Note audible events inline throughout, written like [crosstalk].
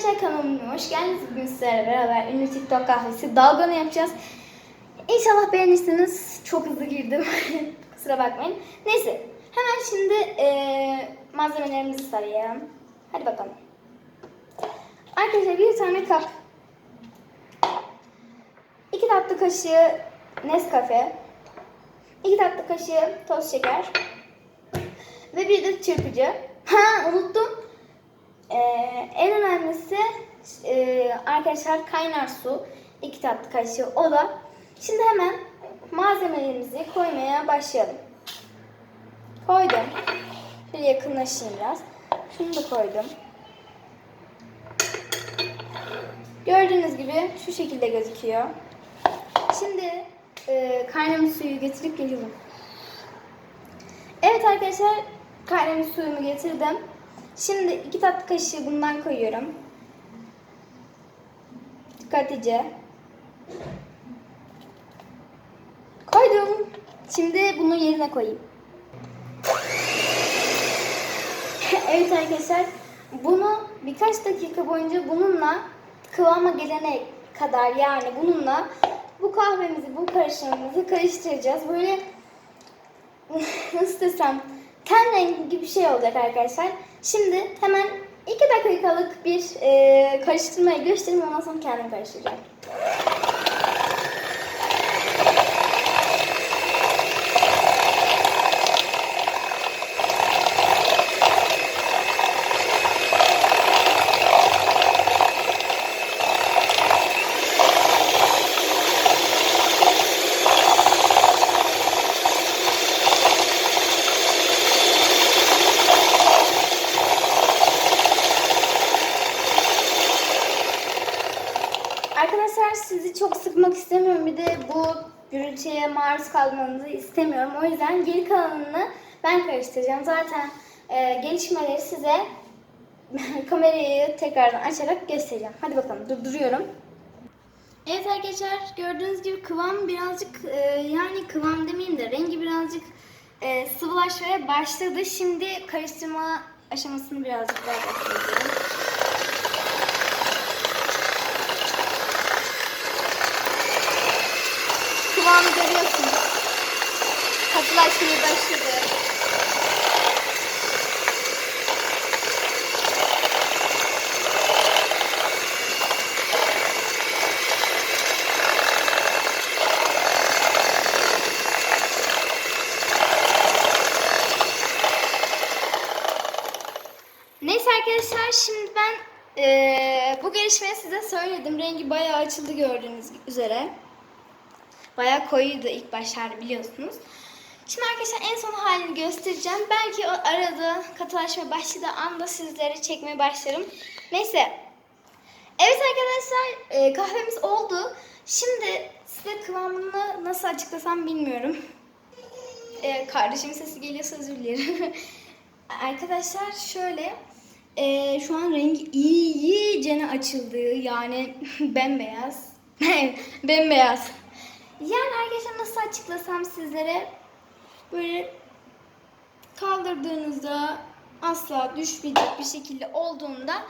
Arkadaşlar kanalıma hoş geldiniz. Bugün sizlerle beraber ünlü TikTok kahvesi dalganı yapacağız. İnşallah beğenirsiniz. Çok hızlı girdim. [laughs] Kusura bakmayın. Neyse. Hemen şimdi eee, malzemelerimizi sarayalım. Hadi bakalım. Arkadaşlar bir tane kap. iki tatlı kaşığı Nescafe. iki tatlı kaşığı toz şeker. Ve bir de çırpıcı. Ha unuttum. Ee, en önemlisi e, arkadaşlar kaynar su. iki tatlı kaşığı o da. Şimdi hemen malzemelerimizi koymaya başlayalım. Koydum. Şöyle yakınlaşayım biraz. Şunu da koydum. Gördüğünüz gibi şu şekilde gözüküyor. Şimdi e, kaynamış suyu getirip geliyorum. Evet arkadaşlar kaynamış suyumu getirdim. Şimdi iki tatlı kaşığı bundan koyuyorum. Dikkatlice. Koydum. Şimdi bunu yerine koyayım. [laughs] evet arkadaşlar bunu birkaç dakika boyunca bununla kıvama gelene kadar yani bununla bu kahvemizi, bu karışımımızı karıştıracağız. Böyle [laughs] nasıl desem ten rengi gibi bir şey olacak arkadaşlar. Şimdi hemen 2 dakikalık bir e, karıştırmayı göstereyim ondan sonra kendim karıştıracağım. Arkadaşlar sizi çok sıkmak istemiyorum. Bir de bu gürültüye maruz kalmanızı istemiyorum. O yüzden geri kalanını ben karıştıracağım. Zaten e, gelişmeleri size [laughs] kamerayı tekrardan açarak göstereceğim. Hadi bakalım durduruyorum. Evet arkadaşlar gördüğünüz gibi kıvam birazcık e, yani kıvam demeyeyim de rengi birazcık e, sıvılaşmaya başladı. Şimdi karıştırma aşamasını birazcık daha göstereceğim. Kıvamı görüyorsunuz. Katılaşmaya başladı. Arkadaşlar şimdi ben bu gelişmeyi size söyledim. Rengi bayağı açıldı gördüğünüz üzere. Bayağı koyuydu ilk başlarda biliyorsunuz. Şimdi arkadaşlar en son halini göstereceğim. Belki o arada katılaşma başladığı anda sizlere çekmeye başlarım. Neyse. Evet arkadaşlar e, kahvemiz oldu. Şimdi size kıvamını nasıl açıklasam bilmiyorum. E, kardeşimin sesi geliyorsa özür dilerim. [laughs] arkadaşlar şöyle e, şu an rengi iyicene açıldı. Yani [laughs] bembeyaz. [laughs] bembeyaz. Yani arkadaşlar nasıl açıklasam sizlere böyle kaldırdığınızda asla düşmeyecek bir şekilde olduğunda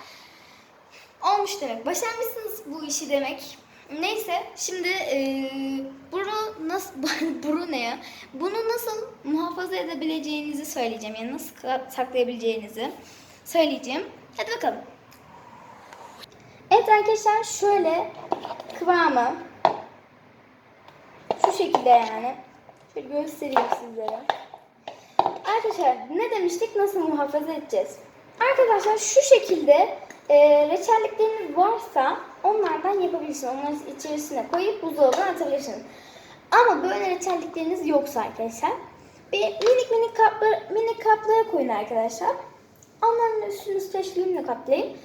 olmuş demek. Başarmışsınız bu işi demek. Neyse şimdi eee bunu nasıl [laughs] bunu ne ya? Bunu nasıl muhafaza edebileceğinizi söyleyeceğim. Yani nasıl saklayabileceğinizi söyleyeceğim. Hadi bakalım. Evet arkadaşlar şöyle kıvamı şekilde yani. Şöyle göstereyim sizlere. Arkadaşlar ne demiştik? Nasıl muhafaza edeceğiz? Arkadaşlar şu şekilde e, reçellikleriniz varsa onlardan yapabilirsiniz. Onları içerisine koyup buzdolabına atabilirsiniz. Ama böyle reçellikleriniz yoksa arkadaşlar bir minik minik kaplar, minik kaplara koyun arkadaşlar. Onların üstünü streçliğimle kaplayın.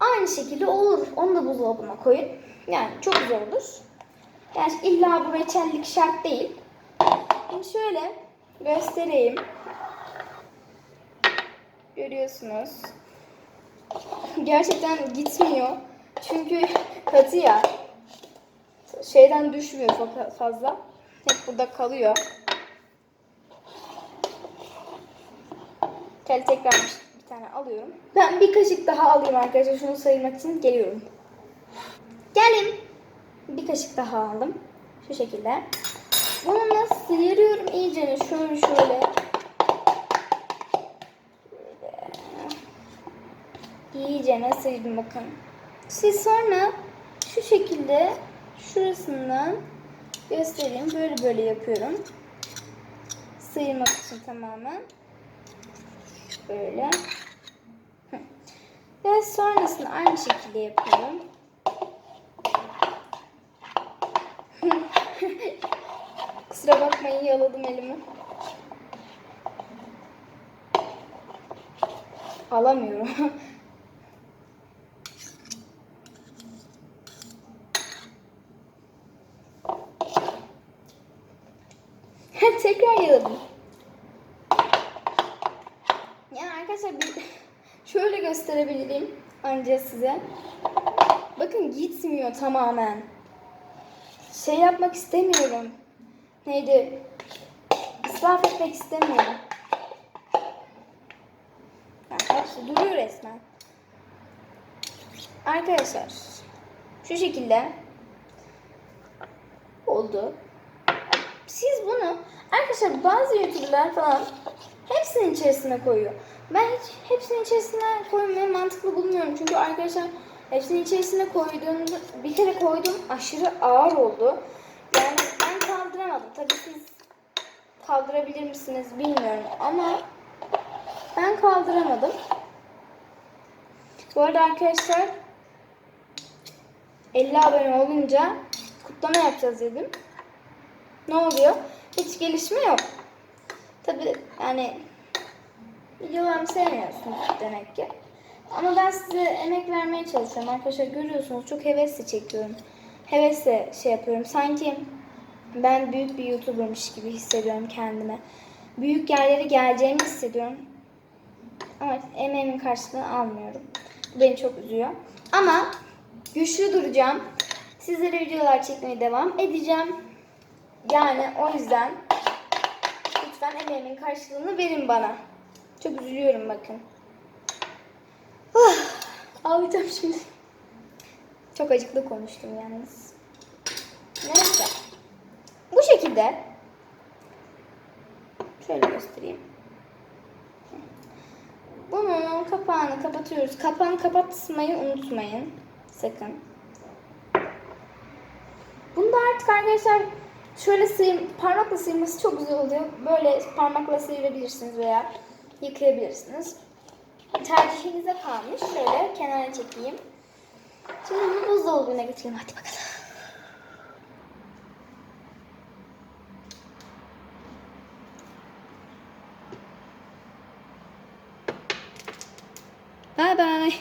Aynı şekilde olur. Onu da buzdolabına koyun. Yani çok güzel olur. Yani illa bu reçellik şart değil. Şimdi şöyle göstereyim. Görüyorsunuz. Gerçekten gitmiyor. Çünkü katı ya. Şeyden düşmüyor fa- fazla. Hep burada kalıyor. Gel tekrar bir tane alıyorum. Ben bir kaşık daha alayım arkadaşlar. Şunu saymak için geliyorum. Gelin. Bir kaşık daha aldım. Şu şekilde. Bununla sıyırıyorum iyice. Şöyle şöyle. İyice sıyırdım bakın. Siz sonra şu şekilde şurasından göstereyim. Böyle böyle yapıyorum. Sıyırmak için tamamen. Böyle. Ve sonrasında aynı şekilde yapıyorum. Kusura bakmayın yaladım elimi. Alamıyorum. [laughs] Tekrar yaladım. Yani arkadaşlar bir [laughs] şöyle gösterebilirim anca size. Bakın gitmiyor tamamen. Şey yapmak istemiyorum. Neydi? İsraf etmek istemiyorum. Yani hepsi duruyor resmen. Arkadaşlar şu şekilde oldu. Siz bunu arkadaşlar bazı youtuberlar falan hepsinin içerisine koyuyor. Ben hiç hepsinin içerisine koymayı mantıklı bulmuyorum. Çünkü arkadaşlar hepsinin içerisine koyduğumda bir kere koydum aşırı ağır oldu. Tabii siz kaldırabilir misiniz bilmiyorum ama ben kaldıramadım. Bu arada arkadaşlar 50 abone olunca kutlama yapacağız dedim. Ne oluyor? Hiç gelişme yok. Tabi yani videolarımı sevmiyorsunuz demek ki. Ama ben size emek vermeye çalışıyorum. Arkadaşlar görüyorsunuz çok hevesle çekiyorum. Hevesle şey yapıyorum. Sanki ben büyük bir YouTuber'mış gibi hissediyorum kendime. Büyük yerlere geleceğimi hissediyorum. Ama emeğimin karşılığını almıyorum. Bu beni çok üzüyor. Ama güçlü duracağım. Sizlere videolar çekmeye devam edeceğim. Yani o yüzden lütfen emeğimin karşılığını verin bana. Çok üzülüyorum bakın. Ah, ağlayacağım şimdi. Çok acıklı konuştum yalnız. Neyse. Şekilde şöyle göstereyim. Bunun kapağını kapatıyoruz. Kapağını kapatmayı unutmayın. Sakın. Bunda artık arkadaşlar şöyle sıyır, parmakla sıyırması çok güzel oluyor. Böyle parmakla sıyırabilirsiniz veya yıkayabilirsiniz. Tercihinize kalmış. Şöyle kenara çekeyim. Şimdi bunu buzdolabına götürelim. Hadi bakalım. Bye bye.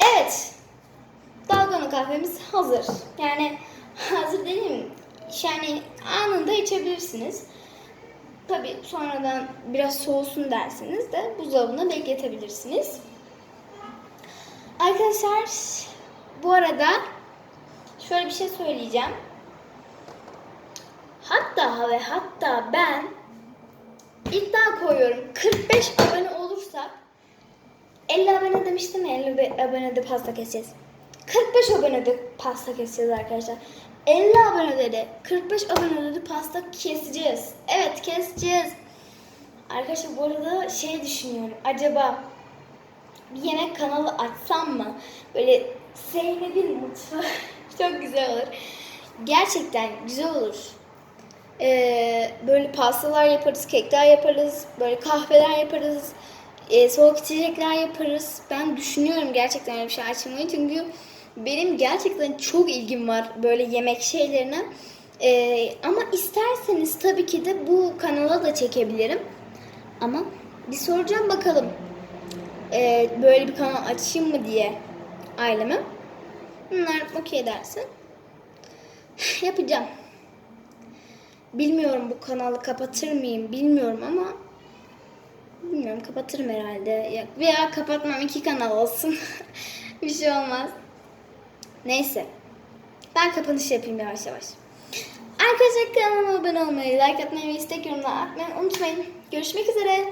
Evet. Dalgona kahvemiz hazır. Yani hazır değil Yani anında içebilirsiniz. Tabi sonradan biraz soğusun derseniz de buzdolabına bekletebilirsiniz. Arkadaşlar bu arada şöyle bir şey söyleyeceğim. Hatta ve hatta ben iddia koyuyorum 45 abone olursak 50 abone demiştim ya 50 abonede pasta keseceğiz. 45 abonede pasta keseceğiz arkadaşlar. 50 abonede de 45 abonede de pasta keseceğiz. Evet keseceğiz. Arkadaşlar bu arada şey düşünüyorum. Acaba bir yemek kanalı açsam mı? Böyle Zeynep'in mutfağı [laughs] çok güzel olur. Gerçekten güzel olur. Ee, böyle pastalar yaparız, kekler yaparız, böyle kahveler yaparız, e, soğuk içecekler yaparız. Ben düşünüyorum gerçekten öyle bir şey açmayı çünkü benim gerçekten çok ilgim var böyle yemek şeylerine. Ee, ama isterseniz tabii ki de bu kanala da çekebilirim. Ama bir soracağım bakalım. Ee, böyle bir kanal açayım mı diye aileme. Bunlar okey dersin. [laughs] Yapacağım. Bilmiyorum bu kanalı kapatır mıyım bilmiyorum ama bilmiyorum kapatırım herhalde. Ya- Veya kapatmam iki kanal olsun. [laughs] bir şey olmaz. Neyse. Ben kapanış yapayım yavaş yavaş. Arkadaşlar kanalıma abone olmayı, like atmayı ve istek yorumlar atmayı unutmayın. Görüşmek üzere.